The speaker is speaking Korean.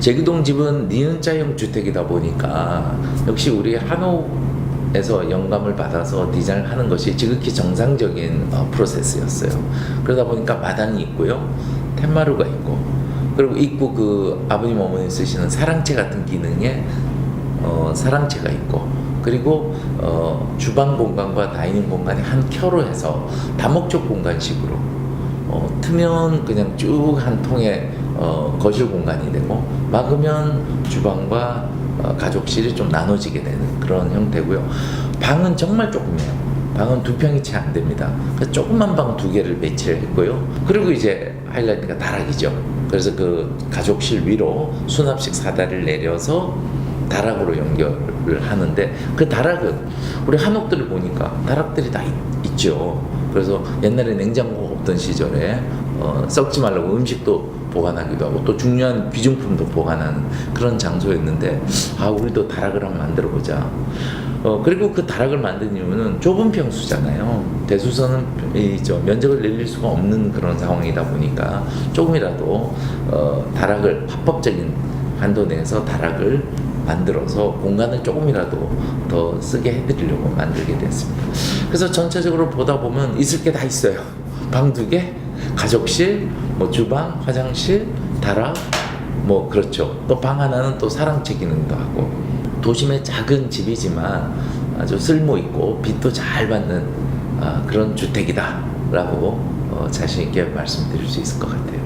제기동 집은 니은자형 주택이다 보니까 역시 우리 한옥에서 영감을 받아서 디자인을 하는 것이 지극히 정상적인 어, 프로세스였어요. 그러다 보니까 마당이 있고요, 텐마루가 있고, 그리고 입구 그 아버님 어머니 쓰시는 사랑채 같은 기능에 어, 사랑채가 있고, 그리고 어, 주방 공간과 다이닝 공간이 한 켜로 해서 다목적 공간식으로 어, 트면 그냥 쭉 한 통에 어, 거실 공간이 되고 막으면 주방과 어, 가족실이 좀 나눠지게 되는 그런 형태고요. 방은 정말 조금해요. 방은 두 평이 채 안 됩니다. 조그만 방 두 개를 배치를 했고요. 그리고 이제 하이라이트가 다락이죠. 그래서 그 가족실 위로 수납식 사다리를 내려서 다락으로 연결을 하는데 그 다락은 우리 한옥들을 보니까 다락들이 다 있, 죠 그래서 옛날에 냉장고 없던 시절에 어, 썩지 말라고 음식도 보관하기도 하고 또 중요한 귀중품도 보관하는 그런 장소였는데 아 우리도 다락을 한번 만들어 보자. 어 그리고 그 다락을 만든 이유는 좁은 평수잖아요. 대수선은 이 저 면적을 늘릴 수가 없는 그런 상황이다 보니까 조금이라도 어 다락을 합법적인 한도 내에서 다락을 만들어서 공간을 조금이라도 더 쓰게 해드리려고 만들게 됐습니다. 그래서 전체적으로 보다 보면 있을 게 다 있어요. 방 두 개, 가족실, 뭐 주방, 화장실, 다락, 뭐 그렇죠. 또 방 하나는 또 사랑채 기능도 하고 도심의 작은 집이지만 아주 쓸모 있고 빛도 잘 받는 아, 그런 주택이다라고 어, 자신 있게 말씀드릴 수 있을 것 같아요.